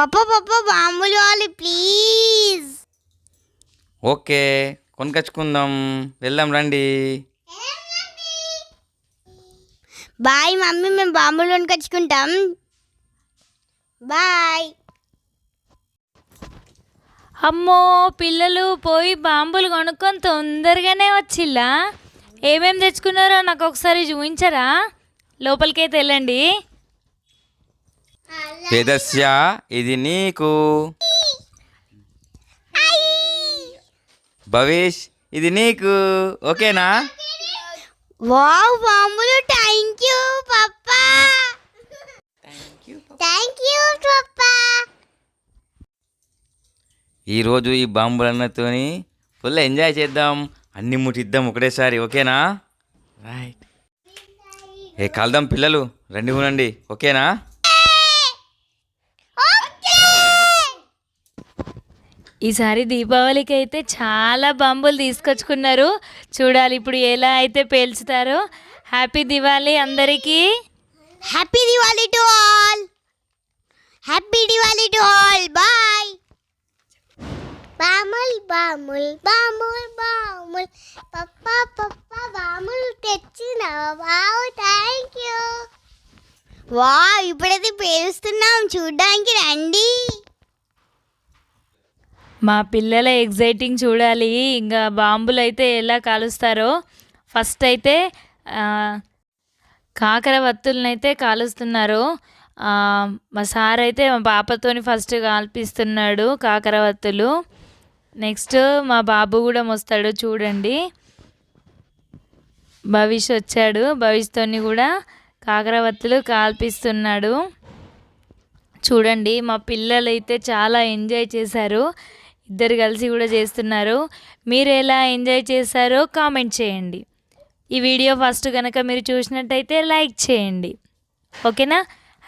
పప్ప పప్ప బాంబులు కావాలి ప్లీజ్ ఓకే కొనుకొచ్చుకుందాం. వెళ్దాం రండి. బాయ్ మమ్మీ మేము బాంబులు కొనుకొచ్చుకుంటాం. బాయ్. అమ్మో పిల్లలు పోయి బాంబులు కొనుక్కొని తొందరగానే వచ్చిల్లా? ఏమేం తెచ్చుకున్నారో నాకు ఒకసారి చూపించరా? లోపలికైతే వెళ్ళండి. పేదస్య ఇది నీకు. భవేష్ ఇది నీకు. ఓకేనా? వావ్ బాంబులు. Thank you Popeye. Thank you పప్పా. ఈరోజు ఈ బాంబులన్నతోని ఫుల్ ఎంజాయ్ చేద్దాం. అన్ని ముట్టిద్దాం ఒకటేసారి ఓకేనా? రైట్ ఏ కలుదాం పిల్లలు. రండి ఉండండి ఓకేనా? ఈసారి దీపావళికి అయితే చాలా బాంబులు తీసుకొచ్చుకున్నారు. చూడాలి ఇప్పుడు ఎలా అయితే పేల్చుతారో. హ్యాపీ దివాళీ అందరికీ. Happy Diwali to all happy Diwali to all bye బాముల్ బాముల్ బాముల్ బాముల్ పప్ప పప్ప బాముల్ తెచ్చిన వావ్ థ్యాంక్ యూ వా ఇప్పుడైతే పేరుస్తున్నాం చూడ్డానికి రండి. మా పిల్లల ఎగ్జైటింగ్ చూడాలి. ఇంకా బాంబులు అయితే ఎలా కాలుస్తారో ఫస్ట్ అయితే కాకర వత్తులనైతే కాలుస్తున్నారు. మా సార్ అయితే మా పాపతోని ఫస్ట్ కాల్పిస్తున్నాడు కాకర వత్తులు. నెక్స్ట్ మా బాబు కూడా వస్తాడు చూడండి. భవిష్ వచ్చాడు. భవిష్తోని కూడా కాకరవత్తులు కాల్పిస్తున్నాడు. చూడండి మా పిల్లలు అయితే చాలా ఎంజాయ్ చేశారు. ఇద్దరు కలిసి కూడా చేస్తున్నారు. మీరు ఎలా ఎంజాయ్ చేశారో కామెంట్ చేయండి. ఈ వీడియో ఫస్ట్ కనుక మీరు చూసినట్టయితే లైక్ చేయండి. ఓకేనా?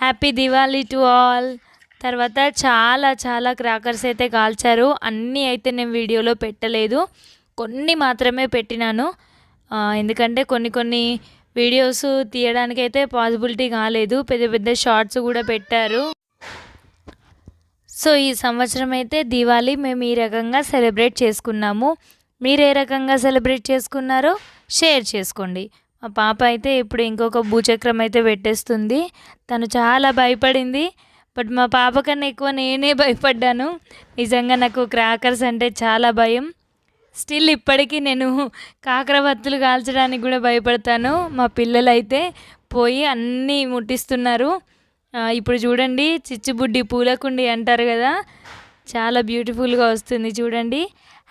Happy Diwali to all. తర్వాత చాలా చాలా క్రాకర్స్ అయితే కాల్చారు. అన్నీ అయితే నేను వీడియోలో పెట్టలేదు. కొన్ని మాత్రమే పెట్టినాను. ఎందుకంటే కొన్ని కొన్ని వీడియోస్ తీయడానికైతే పాసిబిలిటీ కాలేదు. పెద్ద పెద్ద షార్ట్స్ కూడా పెట్టారు. సో ఈ సంవత్సరం అయితే దివాళీ మేము ఈ రకంగా సెలబ్రేట్ చేసుకున్నాము. మీరు ఏ రకంగా సెలబ్రేట్ చేసుకున్నారో షేర్ చేసుకోండి. మా పాప అయితే ఇప్పుడు ఇంకొక భూచక్రం అయితే పెట్టేస్తుంది. తను చాలా భయపడింది. బట్ మా పాప కన్నా ఎక్కువ నేనే భయపడ్డాను. నిజంగా నాకు క్రాకర్స్ అంటే చాలా భయం. స్టిల్ ఇప్పటికీ నేను కాకరవత్తులు కాల్చడానికి కూడా భయపడతాను. మా పిల్లలైతే పోయి అన్నీ ముట్టిస్తున్నారు. ఇప్పుడు చూడండి చిచ్చుబుడ్డి పూలకుండి అంటారు కదా. చాలా బ్యూటిఫుల్గా వస్తుంది చూడండి.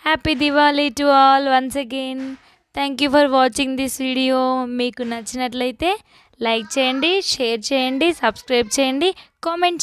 Happy Diwali to all once again thank you for watching this video మీకు నచ్చినట్లయితే లైక్ చేయండి షేర్ చేయండి సబ్స్క్రైబ్ చేయండి కామెంట్